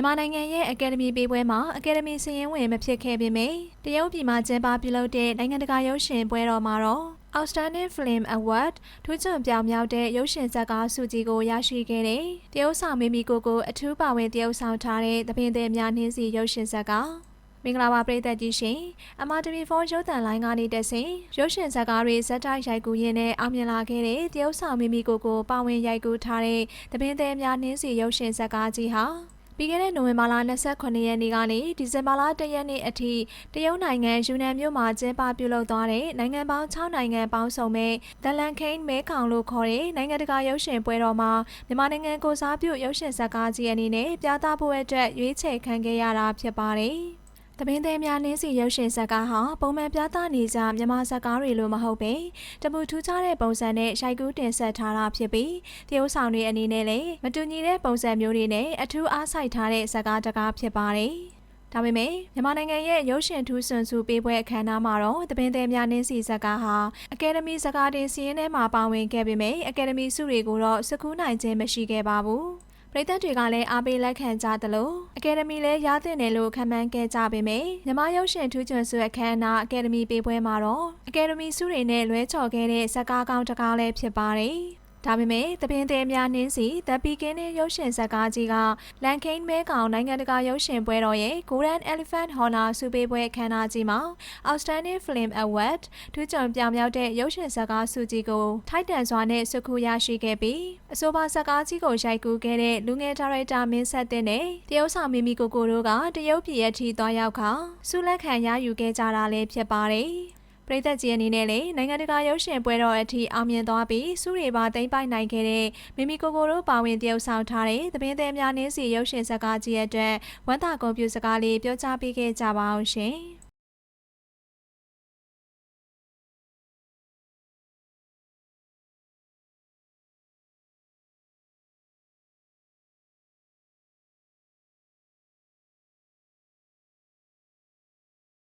မြန်မာနိုင်ငံရဲ့အကယ်ဒမီပေးပွဲမှာအကယ်ဒမီစည်ရင်းဝင်မဖြစ်ခဲ့ပေမယ့်တရုတ်ပြည်မှာကျင်းပပြုလုပ်တဲ့နိုင်ငံတကာရုပ်ရှင်ပွဲတော်မှာတော့ Outstanding Film Award ထူးချွန်ပြောင်မြောက်တဲ့ရုပ်ရှင်ဇာတ်ကားဆုကြီးကိုရရှိခဲ့တဲ့တရုတ်ဆောင်မီမီကိုကိုအထူးပါဝင်တရုတ်ဆောင်ထားတဲ့သပင်သည်များနှင်းစီရုပ်ရှင်ဇာတ်ကားမင်္ဂလာပါပရိသတ်ကြီးရှင်အမတီဗီဖုန်းရုပ်သံလိုင်းကနေတက်ဆင်ရုပ်ရှင်ဇာတ်ကားတွေဇက်တိုက်ရိုက်ကူးရင်းနဲ့အောင်မြင်လာခဲ့တဲ့တရုတ်ဆောင်မီမီကိုကိုပါဝင်ရိုက်ကူးထားတဲ့သပင်သည်များနှင်းစီရုပ်ရှင်ဇာတ်ကားကြီးဟာ ပြီးခဲ့တဲ့နိုဝင်ဘာလ29ရက်နေ့ကနေဒီဇင်ဘာလ1ရက်နေ့အထိတရုတ်နိုင်ငံယူနန်မြို့မှာကျင်းပပြုလုပ်သွားတဲ့နိုင်ငံပေါင်း6နိုင်ငံပေါင်းစုံမဲ့ဒလန်ခိန်မဲခေါင်လို့ခေါ်တဲ့နိုင်ငံတကာရုပ်ရှင်ပွဲတော်မှာမြန်မာနိုင်ငံကိုစားပြုရုပ်ရှင်ဇာတ်ကားကြီးအနေနဲ့ပြသဖို့အတွက်ရွေးချယ်ခံခဲ့ရတာဖြစ်ပါတယ်။ တပင်းသေးများနင်းစီရုပ်ရှင်ဇာတ်ကားဟာပုံမှန်ပြသနေကြမြန်မာဇာတ်ကားတွေလိုမဟုတ်ပဲတပူထူးခြားတဲ့ပုံစံနဲ့ရိုက်ကူးတင်ဆက်ထားတာဖြစ်ပြီးတရုတ်ဆောင်တွေအနေနဲ့လည်းမတူညီတဲ့ပုံစံမျိုးတွေနဲ့အထူးအားစိုက်ထားတဲ့ဇာတ်ကားတကားဖြစ်ပါတယ်။ဒါပေမဲ့မြန်မာနိုင်ငံရဲ့ရုပ်ရှင်ထူးဆွန်စုပေးပွဲအခမ်းအနားမှာတော့တပင်းသည်များနင်းစီဇာတ်ကားဟာအကယ်ဒမီဇာတ်ကားတင်စီးရင်ထဲမှာပါဝင်ခဲ့ပေမဲ့အကယ်ဒမီဆုတွေကိုတော့စကူးနိုင်ခြင်းမရှိခဲ့ပါဘူး။ ပရိသတ်တွေကလည်းအားပေးလက်ခံကြသလိုအကယ်ဒမီလည်းရသင့်တယ်လို့ခံမှန်းခဲ့ကြပေမယ့်မြမရုပ်ရှင်ထူးချွန်ဆုအခမ်းအနားအကယ်ဒမီပေးပွဲမှာတော့အကယ်ဒမီဆုတွေနဲ့လွဲချော်ခဲ့တဲ့ဇာတ်ကားကောင်းတစ်ကားလည်းဖြစ်ပါတယ် ဒါပေမဲ့တပင်းသေးများနှင်းစီတပီကင်းတဲ့ရုပ်ရှင်ဇာတ်ကားကြီးကလန်ကိန်းမဲကောင်နိုင်ငံတကာရုပ်ရှင်ပွဲတော်ရဲ့ Golden Elephant Honor ဆုပေးပွဲအခမ်းအနားကြီးမှာ Outstanding Film Award ထူးချွန်ပြောင်မြောက်တဲ့ရုပ်ရှင်ဇာတ်ကားဆုကြီးကိုထိုက်တန်စွာနဲ့ဆုခုရရှိခဲ့ပြီးအဆိုပါဇာတ်ကားကြီးကိုရိုက်ကူးခဲ့တဲ့လူငယ်ဒါရိုက်တာမင်းဆက်တဲ့နဲ့တရုတ်ဆောင်မီမီကိုကိုတို့ကတရုတ်ပြည်ရဲ့ထီသွားရောက်ခါဆုလက်ခံရယူခဲ့ကြတာလည်းဖြစ်ပါတယ်။ ပရိသတ်ကြီးအနေနဲ့လည်းနိုင်ငံတကာရုပ်ရှင်ပွဲတော်အထိအောင်မြင်သွားပြီးစုတွေပါသိမ့်ပိုက်နိုင်ခဲ့တဲ့မိမိကိုကိုတို့ပါဝင်တရုပ်ဆောင်ထားတဲ့သပင်းသည်များနှင်းစီရုပ်ရှင်ဇာတ်ကားကြီးအတွက်ဝမ်းသာဂုဏ်ပြုစကားလေးပြောကြားပေးခဲ့ကြပါအောင်ရှင်။